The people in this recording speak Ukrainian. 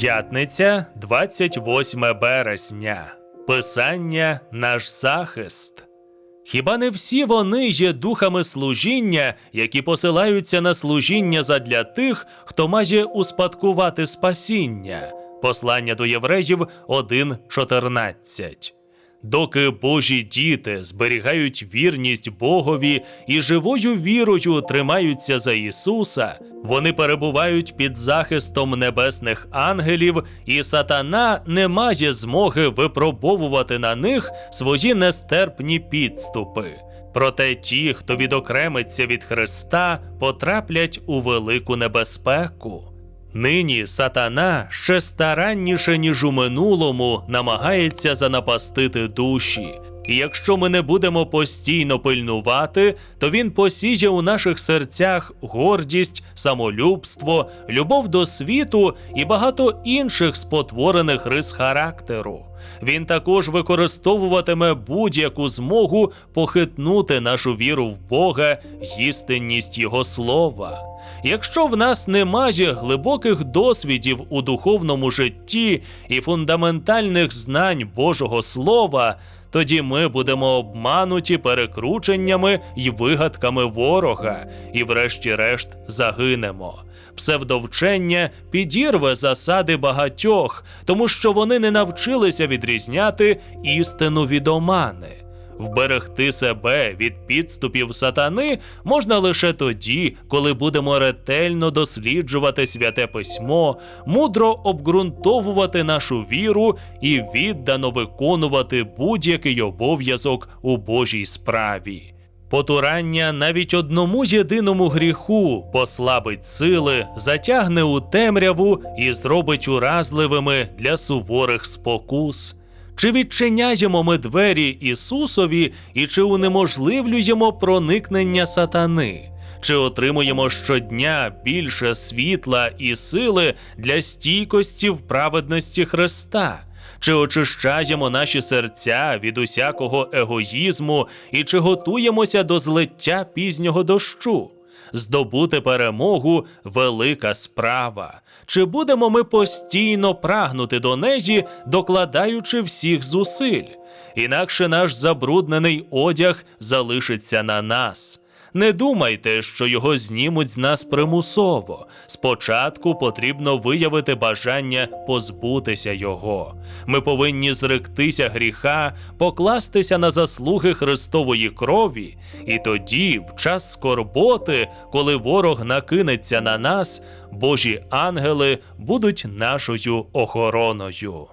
П'ятниця, 28 березня. Писання наш захист. Хіба не всі вони є духами служіння, які посилаються на служіння задля тих, хто має успадкувати спасіння? Послання до євреїв 1.14. Доки Божі діти зберігають вірність Богові і живою вірою тримаються за Ісуса, вони перебувають під захистом небесних ангелів, і сатана не має змоги випробовувати на них свої нестерпні підступи. Проте ті, хто відокремиться від Христа, потраплять у велику небезпеку. Нині сатана ще старанніше, ніж у минулому, намагається занапастити душі. І якщо ми не будемо постійно пильнувати, то він посіє у наших серцях гордість, самолюбство, любов до світу і багато інших спотворених рис характеру. Він також використовуватиме будь-яку змогу похитнути нашу віру в Бога істинність Його слова. Якщо в нас немає глибоких досвідів у духовному житті і фундаментальних знань Божого Слова, тоді ми будемо обмануті перекрученнями й вигадками ворога, і, врешті-решт, загинемо. Псевдовчення підірве засади багатьох, тому що вони не навчилися відрізняти істину від омани. Вберегти себе від підступів сатани можна лише тоді, коли будемо ретельно досліджувати святе письмо, мудро обґрунтовувати нашу віру і віддано виконувати будь-який обов'язок у Божій справі. Потурання навіть одному єдиному гріху послабить сили, затягне у темряву і зробить уразливими для суворих спокус. Чи відчиняємо ми двері Ісусові і чи унеможливлюємо проникнення сатани? Чи отримуємо щодня більше світла і сили для стійкості в праведності Христа? Чи очищаємо наші серця від усякого егоїзму і чи готуємося до злиття пізнього дощу? Здобути перемогу велика справа. Чи будемо ми постійно прагнути до неї, докладаючи всіх зусиль? Інакше наш забруднений одяг залишиться на нас. Не думайте, що його знімуть з нас примусово. Спочатку потрібно виявити бажання позбутися його. Ми повинні зректися гріха, покластися на заслуги Христової крові, і тоді, в час скорботи, коли ворог накинеться на нас, Божі ангели будуть нашою охороною.